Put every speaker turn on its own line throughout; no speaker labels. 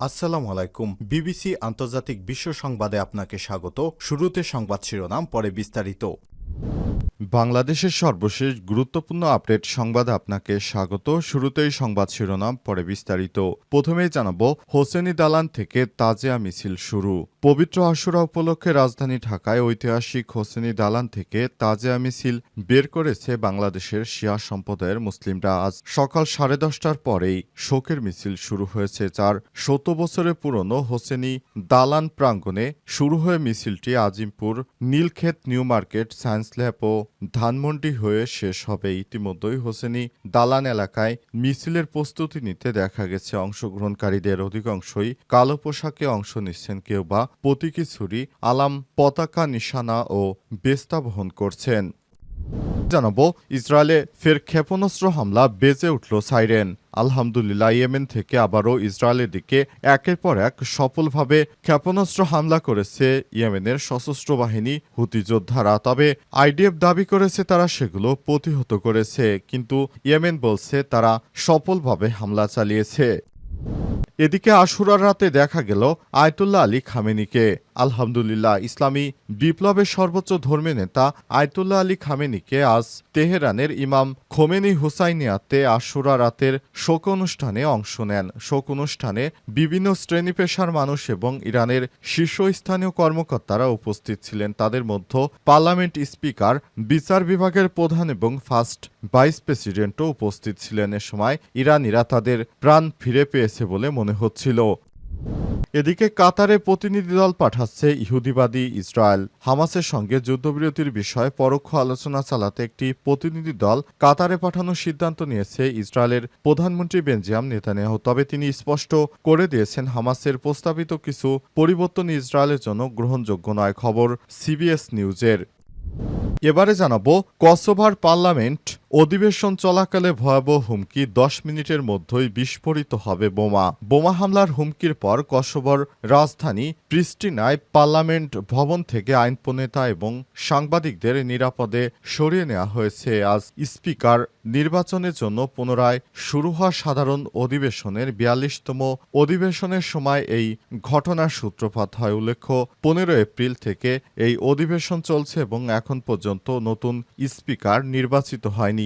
আসসালামু আলাইকুম। বিবিসি আন্তর্জাতিক বিশ্ব সংবাদে আপনাকে স্বাগত। শুরুতে সংবাদ শিরোনাম, পরে বিস্তারিত। বাংলাদেশের সর্বশেষ গুরুত্বপূর্ণ আপডেট সংবাদে আপনাকে স্বাগত। শুরুতেই সংবাদ শিরোনাম, পরে বিস্তারিত। প্রথমেই জানাব, হোসেনি দালান থেকে তাজিয়া মিছিল শুরু। পবিত্র আশুরা উপলক্ষে রাজধানী ঢাকায় ঐতিহাসিক হোসেনি দালান থেকে তাজিয়া মিছিল বের করেছে বাংলাদেশের শিয়া সম্প্রদায়ের মুসলিমরা। আজ সকাল সাড়ে দশটার পরেই শোকের মিছিল শুরু হয়েছে, যার শত বছরের পুরনো হোসেনি দালান প্রাঙ্গণে শুরু হয়ে মিছিলটি Azimpur, Nilkhet, new market, science lab ও ধানমন্ডি হয়ে শেষ হবে। ইতিমধ্যেই হোসেনি দালান এলাকায় মিছিলের প্রস্তুতি নিতে দেখা গেছে। অংশগ্রহণকারীদের অধিকাংশই কালো পোশাকে অংশ নিচ্ছেন, কেউ বা প্রতীকী ছুরি, আলাম, পতাকা, নিশানা ও বেস্তা বহন করছেন। জানাব, ইসরায়েলে ফের ক্ষেপণাস্ত্র হামলা বেজে উঠল সাইরেন। আলহামদুলিল্লাহ, ইয়েমেন থেকে আবারও ইসরায়েলের দিকে একের পর এক সফলভাবে ক্ষেপণাস্ত্র হামলা করেছে ইয়েমেনের সশস্ত্র বাহিনী, হুতি যোদ্ধারা। তবে আইডিএফ দাবি করেছে তারা সেগুলো প্রতিহত করেছে, কিন্তু ইয়েমেন বলছে তারা সফলভাবে হামলা চালিয়েছে। এদিকে আশুরার রাতে দেখা গেল আয়তুল্লাহ আলী খামেনিকে। আলহামদুলিল্লাহ, ইসলামী বিপ্লবের সর্বোচ্চ ধর্মী নেতা আয়তুল্লাহ আলী খামেনিকে আজ তেহরানের ইমাম খোমেনি হুসাইনিয়াতে আশুরা রাতের শোক অনুষ্ঠানে অংশ নেন। শোক অনুষ্ঠানে বিভিন্ন শ্রেণি পেশার মানুষ এবং ইরানের শীর্ষস্থানীয় কর্মকর্তারা উপস্থিত ছিলেন। তাদের মধ্যে পার্লামেন্ট স্পিকার, বিচার বিভাগের প্রধান এবং ফার্স্ট ভাইস প্রেসিডেন্টও উপস্থিত ছিলেন। এ সময় ইরানিরা তাদের প্রাণ ফিরে পেয়েছে বলে মনে হচ্ছিল। এদিকে কাতারে প্রতিনিধি দল পাঠাচ্ছে ইহুদিবাদী ইসরায়েল। হামাসের সঙ্গে যুদ্ধবিরতির বিষয়ে পরোক্ষ আলোচনা চালাতে একটি প্রতিনিধি দল কাতারে পাঠানোর সিদ্ধান্ত নিয়েছে ইসরায়েলের প্রধানমন্ত্রী বেঞ্জিয়াম নেতানিয়াহু। তবে তিনি স্পষ্ট করে দিয়েছেন, হামাসের প্রস্তাবিত কিছু পরিবর্তন ইসরায়েলের জন্য গ্রহণযোগ্য নয়। খবর সিবিএস নিউজের। এবারে জানাব, কসোভার পার্লামেন্ট অধিবেশন চলাকালে ভয়াবহ হুমকি দশ মিনিটের মধ্যেই বিস্ফোরিত হবে বোমা। বোমা হামলার হুমকির পর কসোভর রাজধানী প্রিস্টিনায় পার্লামেন্ট ভবন থেকে আইন প্রণেতা এবং সাংবাদিকদের নিরাপদে সরিয়ে নেওয়া হয়েছে। আজ স্পিকার নির্বাচনের জন্য পুনরায় শুরু হওয়া সাধারণ অধিবেশনের বিয়াল্লিশতম অধিবেশনের সময় এই ঘটনার সূত্রপাত হয়। উল্লেখ্য, পনেরো এপ্রিল থেকে এই অধিবেশন চলছে এবং এখন পর্যন্ত নতুন স্পিকার নির্বাচিত হয়নি।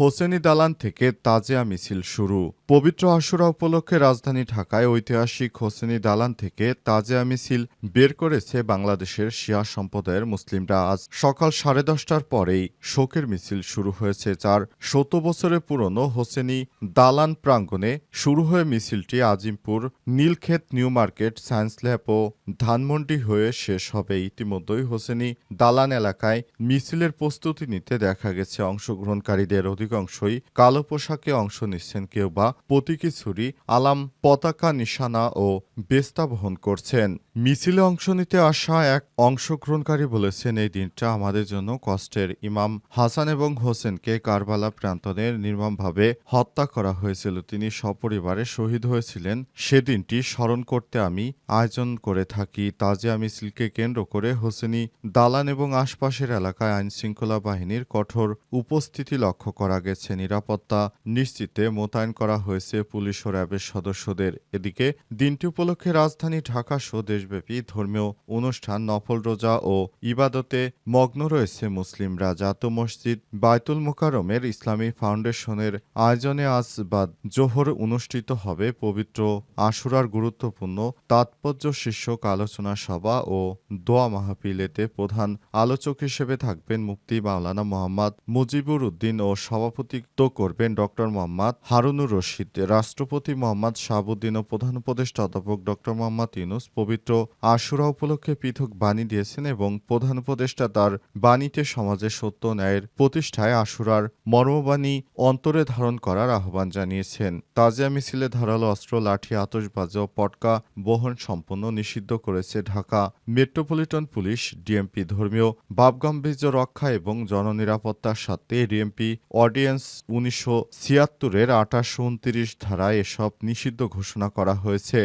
হোসেনি দালান থেকে তাজিয়া মিছিল শুরু। পবিত্র আশুরা উপলক্ষে রাজধানী ঢাকায় ঐতিহাসিক হোসেনি দালান থেকে তাজিয়া মিছিল বের করেছে বাংলাদেশের শিয়া সম্প্রদায়ের মুসলিমরা। আজ সকাল সাড়ে দশটার পরেই শোকের মিছিল শুরু হয়েছে, যার শত বছরের পুরনো হোসেনি দালান প্রাঙ্গণে শুরু হয়ে মিছিলটি Azimpur, Nilkhet, new market, science lab ও ধানমন্ডি হয়ে শেষ হবে। ইতিমধ্যেই হোসেনি দালান এলাকায় মিছিলের প্রস্তুতি নিতে দেখা গেছে অংশগ্রহণকারীদের অধিকাংশই কালো পোশাকে অংশ নিচ্ছেন কেউ বা প্রতীকী ছুরি, আলাম, পতাকা, নিশানা ও বেস্তা বহন করছেন। মিছিলে অংশ নিতে আসা এক অংশগ্রহণকারী বলেছেন, এই দিনটা আমাদের জন্য কষ্টের। ইমাম হাসান এবং হোসেনকে কারবালা প্রান্তরে নির্মমভাবে হত্যা করা হয়েছিল। তিনি সপরিবারে শহীদ হয়েছিলেন। সেদিনটি স্মরণ করতে আমি আয়োজন করে থাকি। তাজিয়া মিছিলকে কেন্দ্র করে হোসেনি, দালান এবং আশপাশের এলাকায় আইন শৃঙ্খলা বাহিনীর কঠোর উপস্থিতি লক্ষ্য করা গেছে। নিরাপত্তা নিশ্চিতে মোতায়েন করা হয়েছে পুলিশ ও র্যাবের সদস্যদের। এদিকে দিনটি উপলক্ষে রাজধানী ঢাকা সহ দেশব্যাপী ধর্মীয় অনুষ্ঠান, নফল রোজা ও ইবাদতে মগ্ন রয়েছে মুসলিমরা জাত মসজিদ বায়তুল মোকারমের ইসলামী ফাউন্ডেশনের আয়োজনে আজ বাদ জোহর অনুষ্ঠিত হবে পবিত্র আশুরার গুরুত্বপূর্ণ তাৎপর্য শীর্ষক আলোচনা সভা ও দোয়া মাহফিলেতে প্রধান আলোচক হিসেবে থাকবেন মুফতি মাওলানা মোহাম্মদ মুজিবুর উদ্দিন ও সভাপতিত্ব করবেন ডক্টর মোহাম্মদ হারুনুর রশিদ। রাষ্ট্রপতি মোহাম্মদ শাহাবুদ্দিন ও প্রধান উপদেষ্টা অধ্যাপক ডক্টর মোহাম্মদ ইউনুস পবিত্র আশুরা উপলক্ষে পৃথক বাণী দিয়েছেন এবং প্রধান উপদেষ্টা তার বাণীতে সমাজে সত্য ন্যায়ের প্রতিষ্ঠায় আশুরার মর্মবাণী অন্তরে ধারণ করার আহ্বান জানিয়েছেন। তাজিয়া মিছিলে ধারালো অস্ত্র, লাঠি আতসবাজ ও পটকা বহন সম্পন্ন নিষিদ্ধ করেছে ঢাকা মেট্রোপলিটন পুলিশ, ডিএমপি ধর্মীয় ভাবগাম্ভীর্য রক্ষা এবং জননিরাপত্তার সাথে ডিএমপি অডিয়েন্স উনিশশো ছিয়াত্তরের আঠাশ উনত্রিশ ধারায় এসব নিষিদ্ধ ঘোষণা করা হয়েছে।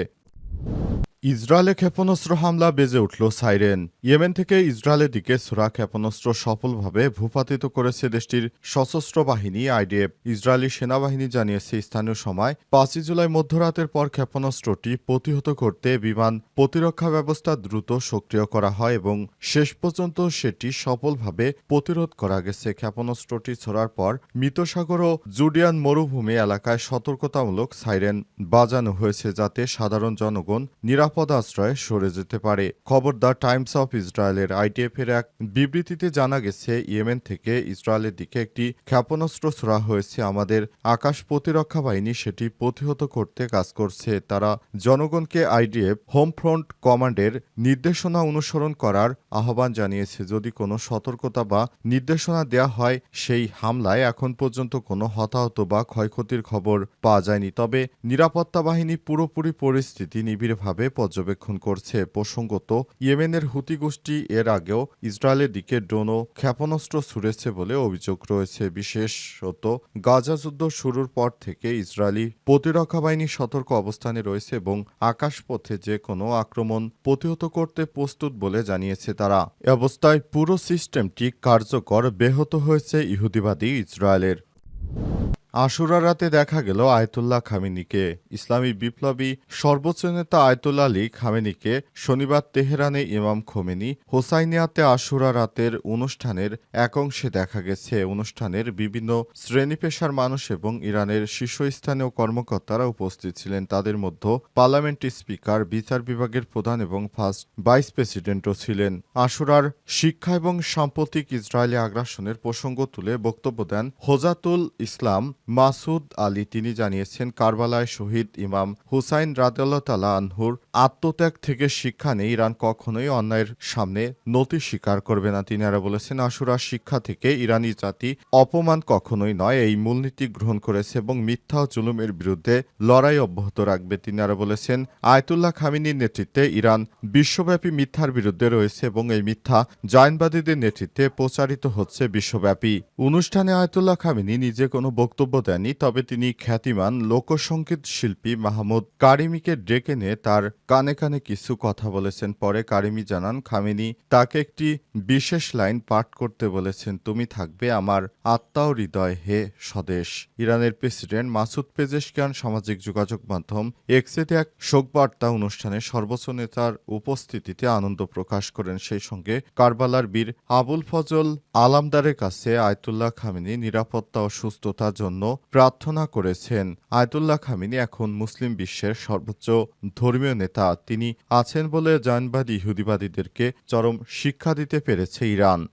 ইসরায়েলে ক্ষেপণাস্ত্র হামলা বেজে উঠল সাইরেন। ইয়েমেন থেকে ইসরায়েলের দিকে সোরা ক্ষেপণাস্ত্র সফলভাবে ভূপাতিত করেছে দেশটির সশস্ত্র বাহিনী আইডিএফ। ইসরায়েলি সেনাবাহিনী জানিয়েছে, স্থানীয় সময় পাঁচই জুলাই মধ্যরাতের পর ক্ষেপণাস্ত্রটি প্রতিহত করতে বিমান প্রতিরক্ষা ব্যবস্থা দ্রুত সক্রিয় করা হয় এবং শেষ পর্যন্ত সেটি সফলভাবে প্রতিরোধ করা গেছে। ক্ষেপণাস্ত্রটি ছড়ার পর মৃতসাগর ও জুডিয়ান মরুভূমি এলাকায় সতর্কতামূলক সাইরেন বাজানো হয়েছে, যাতে সাধারণ জনগণ নিরাপদ আশ্রয়ে সরে যেতে পারে। খবর দ্য টাইমস অফ ইসরায়েলের আইটিএফ এর এক বিবৃতিতে জানা গেছে, ইয়েমেন থেকে ইসরায়েলের দিকে একটি ক্ষেপণাস্ত্র ছোড়া হয়েছে। আমাদের আকাশ প্রতিরক্ষা বাহিনী সেটি প্রতিহত করতে কাজ করছে। তারা জনগণকে আইডিএফ, হোম ফ্রন্ট কমান্ডের নির্দেশনা অনুসরণ করার আহ্বান জানিয়েছে। যদি কোনো সতর্কতা বা নির্দেশনা দেয়া হয়, সেই হামলায় এখন পর্যন্ত কোনো হতাহত বা ক্ষয়ক্ষতির খবর পাওয়া যায়নি। তবে নিরাপত্তা বাহিনী পুরোপুরি পরিস্থিতি নিবিড়ভাবে পর্যবেক্ষণ করছে প্রসঙ্গত, ইয়েমেনের হুতি গোষ্ঠী এর আগেও ইসরায়েলের দিকে ড্রোন ও ক্ষেপণাস্ত্র ছুড়েছে বলে অভিযোগ রয়েছে। বিশেষত গাজা যুদ্ধ শুরুর পর থেকে ইসরায়েলি প্রতিরক্ষা বাহিনী সতর্ক অবস্থানে রয়েছে এবং আকাশপথে যে কোনো আক্রমণ প্রতিহত করতে প্রস্তুত বলে জানিয়েছে তারা। অবস্থায় পুরো সিস্টেমটি কার্যকর, ব্যাহত হয়েছে ইহুদিবাদী ইসরায়েলের। আশুরা রাতে দেখা গেল আয়তুল্লাহ খামেনিকে। ইসলামী বিপ্লবী সর্বোচ্চ নেতা আয়তুল্লাহ আলী খামেনিকে শনিবার তেহরানে ইমাম খোমেনি হোসাইনিয়াতে আশুরা রাতের অনুষ্ঠানের এক অংশে দেখা গেছে। অনুষ্ঠানের বিভিন্ন শ্রেণি পেশার মানুষ এবং ইরানের শীর্ষস্থানীয় কর্মকর্তারা উপস্থিত ছিলেন। তাদের মধ্যে পার্লামেন্ট স্পিকার, বিচার বিভাগের প্রধান এবং ফার্স্ট ভাইস প্রেসিডেন্টও ছিলেন। আশুরার শিক্ষা এবং সাম্প্রতিক ইসরায়েলি আগ্রাসনের প্রসঙ্গ তুলে বক্তব্য দেন হোজাতুল ইসলাম মাসুদ আলী, তিনি জানিয়েছেন, কারবালায় শহীদ ইমাম হুসাইন রাদাল্লাহ আনহুর আত্মত্যাগ থেকে শিক্ষা নেই। ইরান কখনোই অন্যায়ের সামনে নতি স্বীকার করবে না। তিনি আরও বলেছেন, আশুরার শিক্ষা থেকে ইরানি জাতি অপমান কখনোই নয়। এই মূলনীতি গ্রহণ করেছে এবং মিথ্যা ও জুলুমের বিরুদ্ধে লড়াই অব্যাহত রাখবে। তিনি আরও বলেছেন, আয়তুল্লাহ খামিনীর নেতৃত্বে ইরান বিশ্বব্যাপী মিথ্যার বিরুদ্ধে রয়েছে এবং এই মিথ্যা জায়নবাদীদের নেতৃত্বে প্রচারিত হচ্ছে বিশ্বব্যাপী। অনুষ্ঠানে আয়তুল্লাহ খামিনী নিজে কোনো বক্তব্য দেননি, তবে তিনি খ্যাতিমান লোকসঙ্গীত শিল্পী মাহমুদ কারিমিকে ডেকে নিয়ে তার কানে কানে কিছু কথা বলেছেন। পরে কারিমি জানান, খামেনি, তাকে একটি বিশেষ লাইন পাঠ করতে বলেছেন, তুমি থাকবে আমার আত্মা ও হৃদয়, হে স্বদেশ। ইরানের প্রেসিডেন্ট মাসুদ পেজেশকিয়ান সামাজিক যোগাযোগ মাধ্যম এক্সেতে এক শোকবার্তা অনুষ্ঠানে সর্বোচ্চ নেতার উপস্থিতিতে আনন্দ প্রকাশ করেন। সেই সঙ্গে কারবালার বীর আবুল ফজল আলামদারের কাছে আয়তুল্লাহ খামিনী নিরাপত্তা ও সুস্থতার জন্য প্রার্থনা করেছেন। আয়তুল্লাহ খামিনী এখন মুসলিম বিশ্বের সর্বোচ্চ ধর্মীয় নেতা। তিনি আছেন বলে জানবাদী ইহুদিবাদীদেরকে চরম শিক্ষা দিতে পেরেছে ইরান।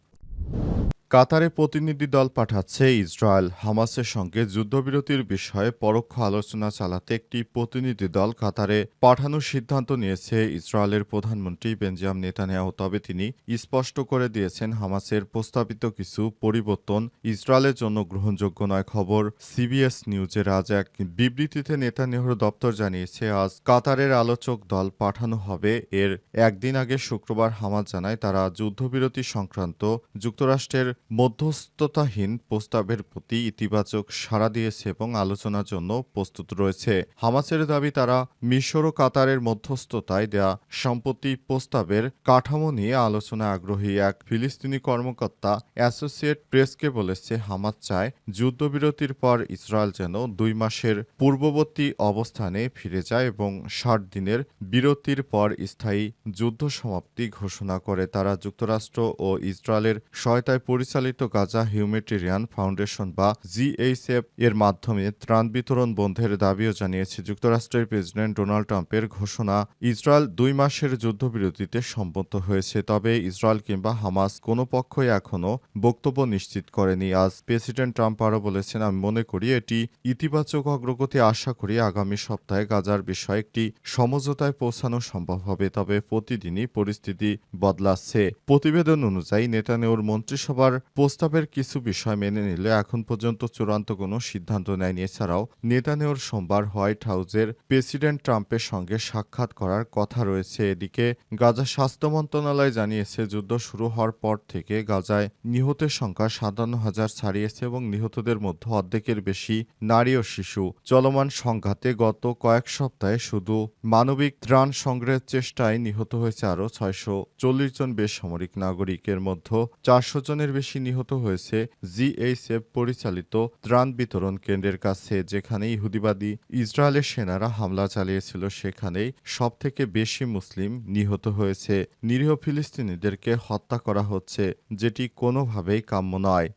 কাতারে প্রতিনিধি দল পাঠাচ্ছে ইসরায়েল হামাসের সঙ্গে যুদ্ধবিরতির বিষয়ে পরোক্ষ আলোচনা চালাতে একটি প্রতিনিধি দল কাতারে পাঠানোর সিদ্ধান্ত নিয়েছে। ইসরায়েলের প্রধানমন্ত্রী বেঞ্জাম নেতানিয়াহু, তবে তিনি স্পষ্ট করে দিয়েছেন হামাসের প্রস্তাবিত কিছু পরিবর্তন ইসরায়েলের জন্য গ্রহণযোগ্য নয় খবর। সিবিএস নিউজের আজ এক বিবৃতিতে নেতানিয়াহুর দপ্তর জানিয়েছে, আজ কাতারের আলোচক দল পাঠানো হবে। এর একদিন আগে শুক্রবার হামাস জানায়, তারা যুদ্ধবিরতি সংক্রান্ত যুক্তরাষ্ট্রের মধ্যস্থতাহীন প্রস্তাবের প্রতি ইতিবাচক সাড়া দিয়েছে এবং আলোচনার জন্য প্রস্তুত রয়েছে। হামাসের দাবি, তারা মিশর ও কাতারের মধ্যস্থতায় দেয়া সম্পত্তি প্রস্তাবের কাঠামো নিয়ে আলোচনায় আগ্রহী এক ফিলিস্তিনি কর্মকর্তা অ্যাসোসিয়েট প্রেসকে বলেছে, হামাস চায় যুদ্ধবিরতির পর ইসরায়েল যেন দুই মাসের পূর্ববর্তী অবস্থানে ফিরে যায় এবং ষাট দিনের বিরতির পর স্থায়ী যুদ্ধ সমাপ্তি ঘোষণা করে। তারা যুক্তরাষ্ট্র ও ইসরায়েলের সহায়তায় পরিচালিত পরিচালিত গাজা হিউম্যাটেরিয়ান ফাউন্ডেশন বা জিএইচএফ এর মাধ্যমে ত্রাণ বিতরণ বন্ধের দাবিও জানিয়েছে যুক্তরাষ্ট্রের প্রেসিডেন্ট ডোনাল্ড ট্রাম্পের ঘোষণা। ইসরায়েল দুই মাসের যুদ্ধবিরতিতে সম্মত হয়েছে, তবে ইসরায়েল কিংবা হামাস কোনো পক্ষই এখনও বক্তব্য নিশ্চিত করেনি। আজ প্রেসিডেন্ট ট্রাম্প আরও বলেছেন, আমি মনে করি এটি ইতিবাচক অগ্রগতি আশা করি আগামী সপ্তাহে গাজার বিষয়ে একটি সমঝোতায় পৌঁছানো সম্ভব হবে, তবে প্রতিদিনই পরিস্থিতি বদলাচ্ছে। প্রতিবেদন অনুযায়ী, নেতানিয়াহুর মন্ত্রিসভার প্রস্তাবের কিছু বিষয় মেনে নিলে এখন পর্যন্ত চূড়ান্ত কোনো সিদ্ধান্ত নেয়নি। এছাড়াও নেতানিয়াহুর সোমবার হোয়াইট হাউসের প্রেসিডেন্ট ট্রাম্পের সঙ্গে সাক্ষাৎ করার কথা রয়েছে। এদিকে গাজা স্বাস্থ্য মন্ত্রণালয় জানিয়েছে, যুদ্ধ শুরু হওয়ার পর থেকে গাজায় নিহতের সংখ্যা সাতান্ন হাজার ছাড়িয়েছে এবং নিহতদের মধ্যে অর্ধেকের বেশি নারী ও শিশু। চলমান সংঘাতে গত কয়েক সপ্তাহে শুধু মানবিক ত্রাণ সংগ্রহের চেষ্টায় নিহত হয়েছে আরও ছয়শো চল্লিশ জন বেসামরিক নাগরিকের মধ্যে চারশো জনের বেশি নিহত হয়েছে জিএইচএফ পরিচালিত ত্রাণ বিতরণ কেন্দ্রের কাছে, যেখানে ইহুদিবাদী ইসরায়েলের সেনারা হামলা চালিয়েছিল। সেখানেই সবথেকে বেশি মুসলিম নিহত হয়েছে। নিরীহ ফিলিস্তিনিদেরকে হত্যা করা হচ্ছে, যেটি কোনোভাবেই কাম্য নয়।